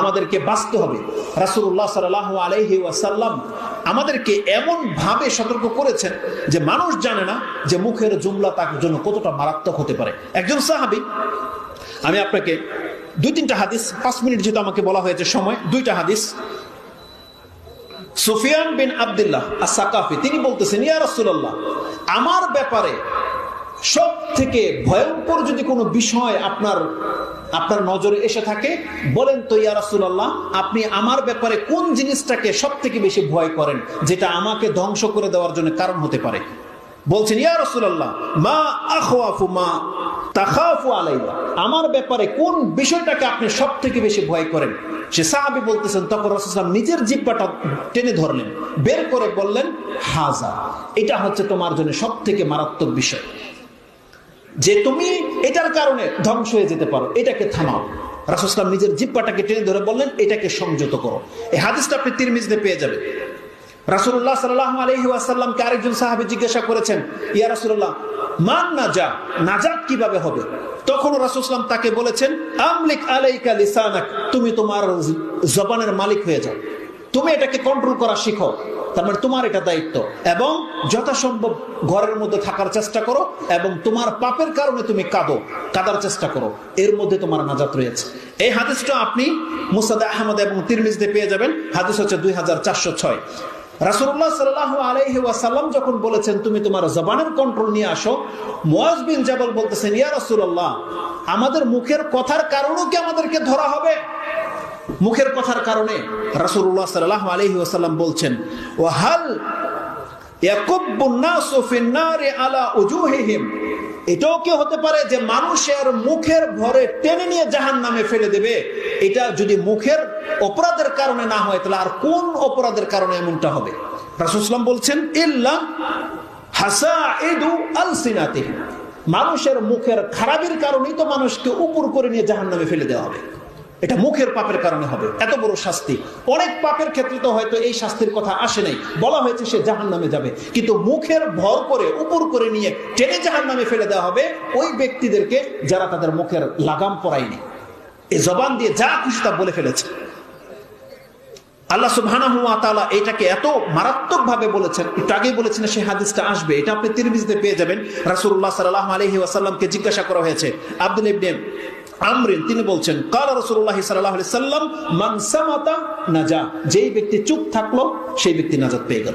আমাদেরকে বাঁচতে হবে। রাসুল্লাহ সাল আলহি ওয়াসাল্লাম আমাদেরকে এমন ভাবে সতর্ক করেছেন যে মানুষ জানে না যে মুখের জুমলা তার জন্য কতটা মারাত্মক হতে পারে। একজন সাহাবি, আমি আপনাকে দুই তিনটা হাদিস, পাঁচ মিনিট যেহেতু আমাকে বলা হয়েছে সময়, দুইটা হাদিস। সুফিয়ান বিন আবদুল্লাহ আসাকাফি তিনি বলতেছেন, ইয়া রাসূলুল্লাহ, আমার ব্যাপারে সব থেকে ভয়ঙ্কর যদি কোনো বিষয় আপনার আপনার নজরে এসে থাকে, বলেন তো, ইয়া রাসূলুল্লাহ, আপনি আমার ব্যাপারে কোন জিনিসটাকে সব থেকে বেশি ভয় করেন, যেটা আমাকে ধ্বংস করে দেওয়ার জন্য কারণ হতে পারে? বলছেন, ইয়া রাসূলুল্লাহ, মা আখওয়াফু মা তাখাফু আলাইয়া আমার ব্যাপারে কোন বিষয়টাকে আপনি সব থেকে বেশি ভয় করেন? সে সাহাবি বলতেছেন, তখন রাসূলুল্লাহ নিজের জিব্বাটা টেনে ধরলেন, বের করে বললেন, হাজা, এটা হচ্ছে তোমার জন্য সব থেকে মারাত্মক বিষয়। যে তুমি এটার কারণে ধ্বংস হয়ে যেতে পারো, এটাকে থামাও। রাসুসলাম নিজের জিব্বাটাকে টেনে ধরে বললেন, এটাকে সংযত করো। এই হাদিসটা আপনি তিরমিজতে পেয়ে যাবেন। রাসুল্লাহ সাল্লাহ আলহি আসাল্লামকে আরেকজন সাহাবি জিজ্ঞাসা করেছেন, ইয়া রাসুল্লাহ মান নাজা নাজাত কীভাবে হবে? তখন রাসুসলাম তাকে বলেছেন, আমলিক আলাইকা লিসানাক, তুমি তোমার জবানের মালিক হয়ে যাও। তুমি এটাকে কন্ট্রোল করা শিখো। তার মানে তোমার এটা দায়িত্ব। এবং যথাসম্ভব ঘরের মধ্যে থাকার চেষ্টা করো এবং তোমার পাপের কারণে তুমি কাঁদো, কাদার চেষ্টা করো। এর মধ্যে তোমার নাজাত রয়েছে। এই হাদিসটা আপনি মুসাদ আহমদ এবং তিরমিজতে পেয়ে যাবেন। হাদিস হচ্ছে দুই হাজার চারশো ছয়। রাসুল্লাহ সাল্লাহ যখন বলেছেন, তুমি তোমার জবানের কন্ট্রোল নিয়ে আসো মোয়াজ বিন জাবল বলতেছেন, ইয়া রাসূলুল্লাহ, আমাদের মুখের কথার কারণেও কি আমাদেরকে ধরা হবে? মুখের কথার কারণে রাসুল্লাহ সাল্লাহ আলহি ওসাল্লাম বলছেন ও হাল অপরাধের কারণে না হয়, তাহলে আর কোন অপরাধের কারণে হবে? বলছেন মানুষের মুখের খারাপের কারণেই তো মানুষকে উপর করে নিয়ে জাহান নামে ফেলে দেওয়া হবে। এটা মুখের পাপের কারণে হবে। এত বড় শাস্তি। অনেক পাপের ক্ষেত্রে তো হয়তো এই শাস্তির কথা আসে নাই। বলা হয়েছে সে জাহান নামে যাবে। কিন্তু মুখের ভর করে, উপর করে নিয়ে টেনে জাহান নামে ফেলে দেওয়া হবে ওই ব্যক্তিদেরকে যারা তাদের মুখের লাগাম পরায়নি। এই জবান দিয়ে যা খুশি তা বলে ফেলেছে। আল্লাহ এটাকে এত মারাত্মক ভাবে বলেছেন। একটু বলেছেন সেই হাদিসটা আসবে। এটা আপনি তিরমিজিতে পেয়ে যাবেন। রাসূলুল্লাহ সাল্লাল্লাহু আলাইহি ওয়াসাল্লামকে জিজ্ঞাসা করা হয়েছে। আব্দুল ইবনে আমরিন, তিনি বলছেন, কাল রসুল্লাহ সাল্লাম মানসামাতা নাজা যেই ব্যক্তি চুপ থাকল, সেই ব্যক্তি নাজাদ পেয়ে গেল।